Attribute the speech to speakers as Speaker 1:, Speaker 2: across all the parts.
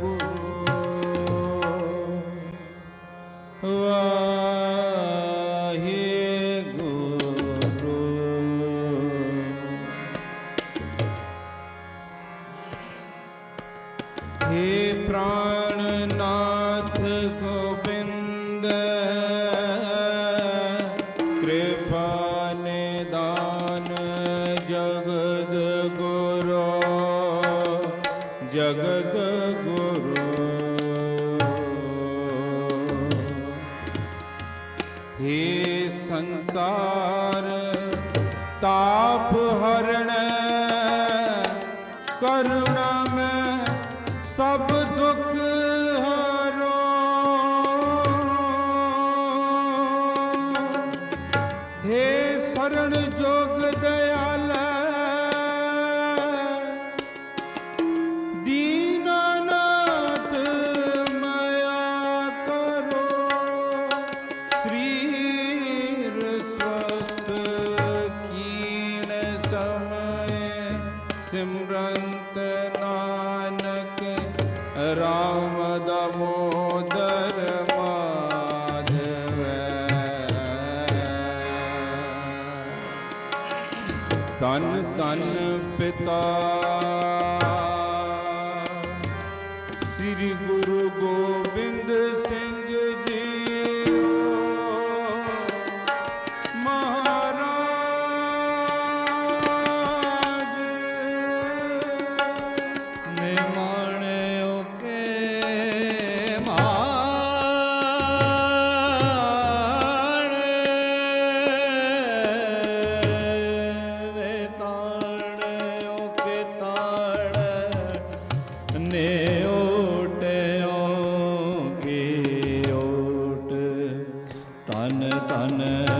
Speaker 1: ਗੁਰੂ
Speaker 2: ਵਾ ਕਰੁਣਾ ਤਨ ਤਨ
Speaker 1: ਪਿਤਾ। ਧਿਆਨ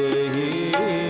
Speaker 1: Deus.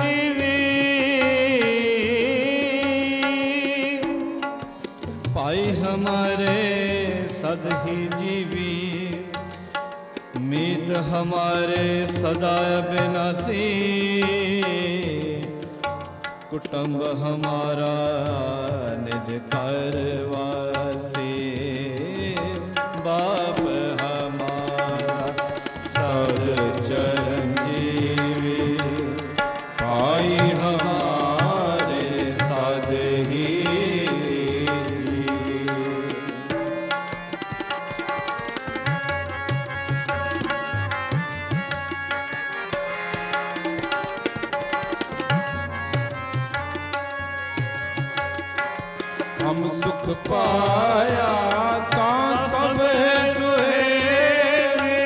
Speaker 1: मीत हमारे सदा बिनासी कुटुंब हमारा निज करवासी बाप
Speaker 2: ਸੁਖ ਪਾਇਆ ਤਾਂ ਸਭ ਸੁਹੇਲੇ।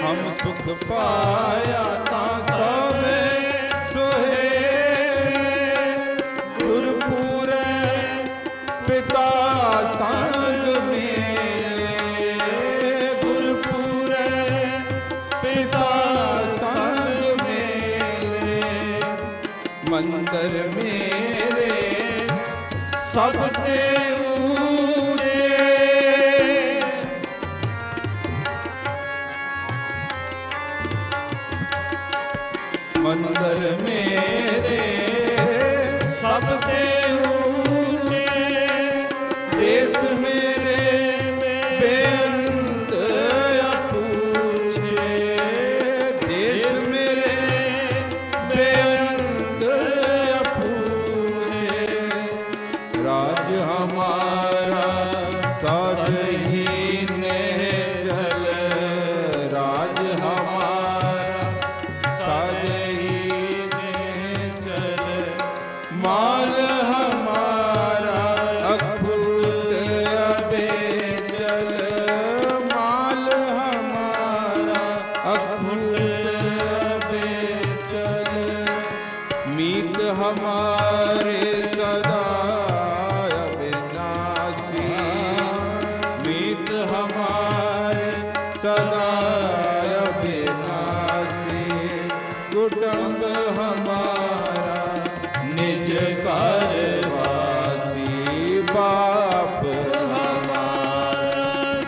Speaker 2: ਹਮ ਸੁਖ ਪਾਇਆ ਤਾਂ ਸਭ ਸੁਹੇਲੇ। ਗੁਰਪੂਰੇ ਪਿਤਾ ਸੰਗ ਮੇਲੇ। ਗੁਰਪੂਰੇ ਪਿਤਾ ਸੰਗ ਮੇਲੇ। ਮੰਦਰ ਮੇਰੇ ਸਭ ਤੇ ਊਚੇ ਮੰਦਰ ਮੇਰੇ ਸਭ ਤੇ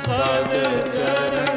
Speaker 2: ਸਦ ਚਰਨ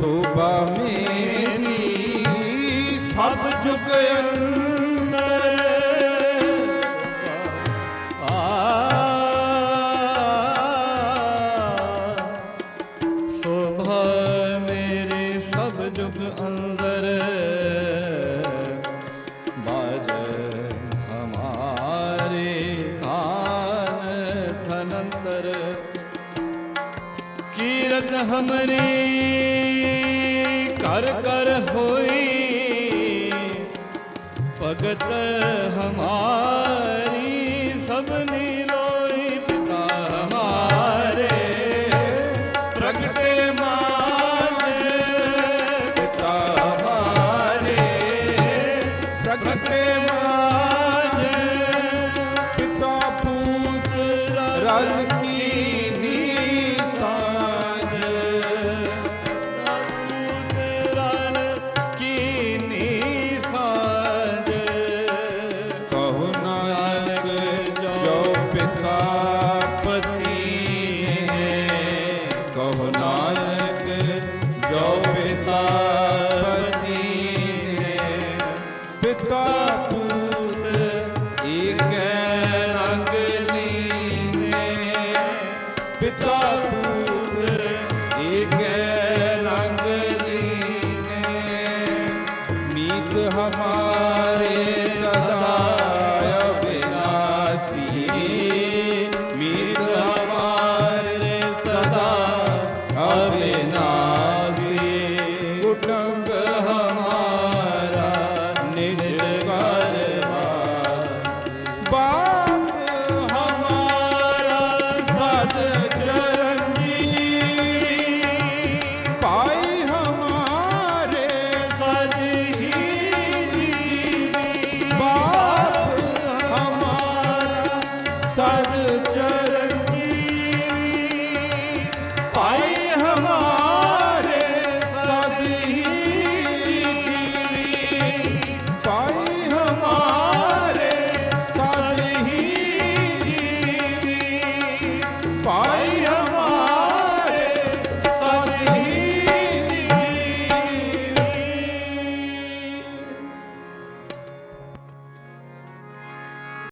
Speaker 2: ਸੋਭਾ ਮੇਰੀ ਸਭ ਜੁਗ ਅੰਦਰ। ਆ ਸੋਭਾ ਸਭ
Speaker 1: ਜੁਗ ਅੰਦਰ।
Speaker 2: ਬਾਜ ਹਮਾਰੇ ਕਾਨ ਥਨੰਤਰ ਕੀਰਤ ਹਮਰੀ
Speaker 1: ਹਰ ਕਰ ਹੋਈ।
Speaker 2: ਭਗਤ ਹਮਾਰ